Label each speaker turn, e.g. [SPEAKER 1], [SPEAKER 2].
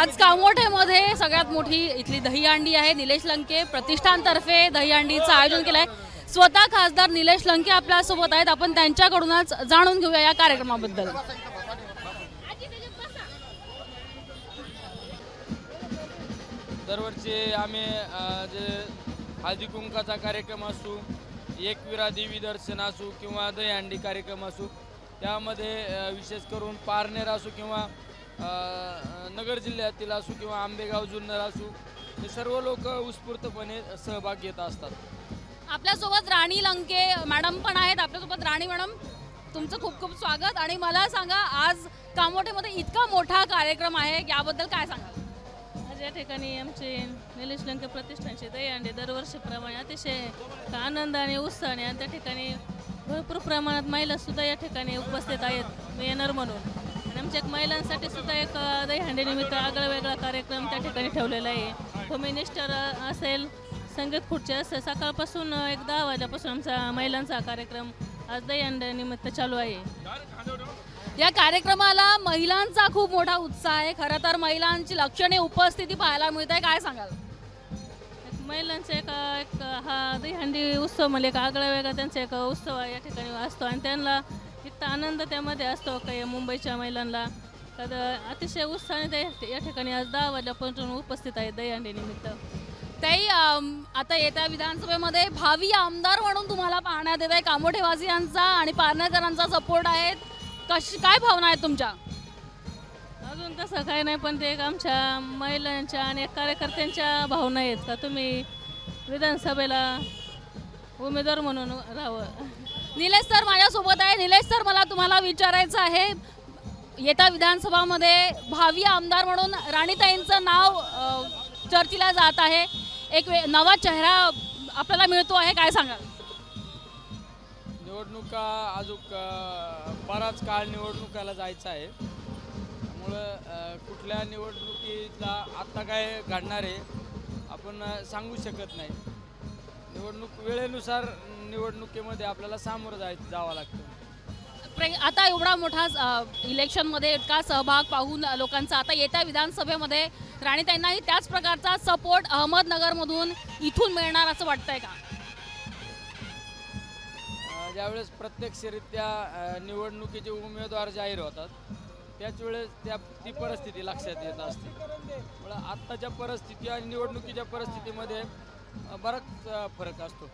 [SPEAKER 1] आज कामोठेमध्ये सगळ्यात मोठी इथली दहीहंडी आहे. निलेश लंके प्रतिष्ठानतर्फे दहीहंडीचं आयोजन केलं आहे स्वतः खासदार निलेश लंके आपल्यासोबत आहेत. आपण त्यांच्याकडूनच जाणून घेऊया या कार्यक्रमाबद्दल.
[SPEAKER 2] दरवर्षी आम्ही जे हळदी कुंकाचा कार्यक्रम असू एकविरा देवी दर्शन असू किंवा दहीहंडी कार्यक्रम असू त्यामध्ये विशेष करून पारनेर असू किंवा नगर जिल्ह्यातील असू किंवा आंबेगाव जुन्नर असू हे सर्व लोक उत्स्फूर्तपणे सहभाग घेत असतात.
[SPEAKER 1] आपल्यासोबत राणी लंके मॅडम पण आहेत. आपल्यासोबत राणी मॅडम तुमचं खूप खूप स्वागत. आणि मला सांगा आज कामोठेमध्ये इतका मोठा कार्यक्रम आहे याबद्दल काय सांगाल
[SPEAKER 3] आज या ठिकाणी आमचे निलेश लंके प्रतिष्ठानचे दहीहंडी दरवर्षीप्रमाणे अतिशय आनंद आणि उत्साहाने आणि त्या ठिकाणी भरपूर प्रमाणात महिला सुद्धा या ठिकाणी उपस्थित आहेत येणार म्हणून. आणि आमच्या एक महिलांसाठी सुद्धा एक दहीहंडी निमित्त आगळा वेगळा कार्यक्रम त्या ठिकाणी ठेवलेला आहे. होमिनिस्टर असेल संगीत खुर्ची असेल सकाळपासून एक दहा वाजल्यापासून आमचा महिलांचा कार्यक्रम आज दहीहंडी निमित्त चालू आहे.
[SPEAKER 1] या कार्यक्रमाला महिलांचा खूप मोठा उत्साह आहे. खरं तर महिलांची लक्षणीय उपस्थिती पाहायला मिळते. काय सांगाल?
[SPEAKER 3] महिलांचा एक एक हा दहीहंडी उत्सव म्हणजे एक आगळा वेगळा त्यांचा एक उत्सव या ठिकाणी असतो आणि त्यांना इतका आनंद त्यामध्ये असतो काही मुंबईच्या महिलांना? तर अतिशय उत्साहाने ते या ठिकाणी आज दहा वाजल्यापासून उपस्थित आहे दहीहंडीनिमित्त
[SPEAKER 1] ताई आता येत्या विधानसभेमध्ये भावी आमदार म्हणून तुम्हाला पाहण्यात येत आहे कामोठेवासियांचा आणि पारनेकरांचा सपोर्ट आहे कशी काय भावना आहेत तुमच्या?
[SPEAKER 3] अजून तसं काही नाही पण ते एक आमच्या महिलांच्या आणि कार्यकर्त्यांच्या भावना आहेत का? तुम्ही विधानसभेला उमेदवार म्हणून राहावं.
[SPEAKER 1] निलेश सर माझ्यासोबत आहे. निलेश सर मला तुम्हाला विचारायचं आहे. येत्या विधानसभामध्ये भावी आमदार म्हणून राणीताईंचं नाव चर्चीला चर्चेला जात आहे. एक वे नवा चेहरा आपल्याला मिळतो आहे. काय सांगाल?
[SPEAKER 2] निवडणुका अजून बराच काळ निवडणुकाला जायचं आहे. त्यामुळं कुठल्या निवडणुकीला आत्ता काय घडणार आहे आपण सांगू शकत नाही. निवडणूक वेळेनुसार निवडणुकीमध्ये आपल्याला सामोरं जाय जावं लागतं.
[SPEAKER 1] प्रे- आता एवढा मोठा अ, इलेक्शनमध्ये इतका सहभाग पाहून लोकांचा आता येत्या विधानसभेमध्ये राणीताईंनाही त्याच प्रकारचा सपोर्ट अहमदनगरमधून इथून मिळणार असं वाटतंय का?
[SPEAKER 2] अ, ज्यावेळेस प्रत्यक्षरित्या अ, निवडणुकीचे उमेदवार जाहीर होतात त्याच वेळेस त्या ती परिस्थिती लक्षात येत असते. त्यामुळं आत्ताच्या परिस्थिती आणि निवडणुकीच्या परिस्थितीमध्ये बराच फरक असतो.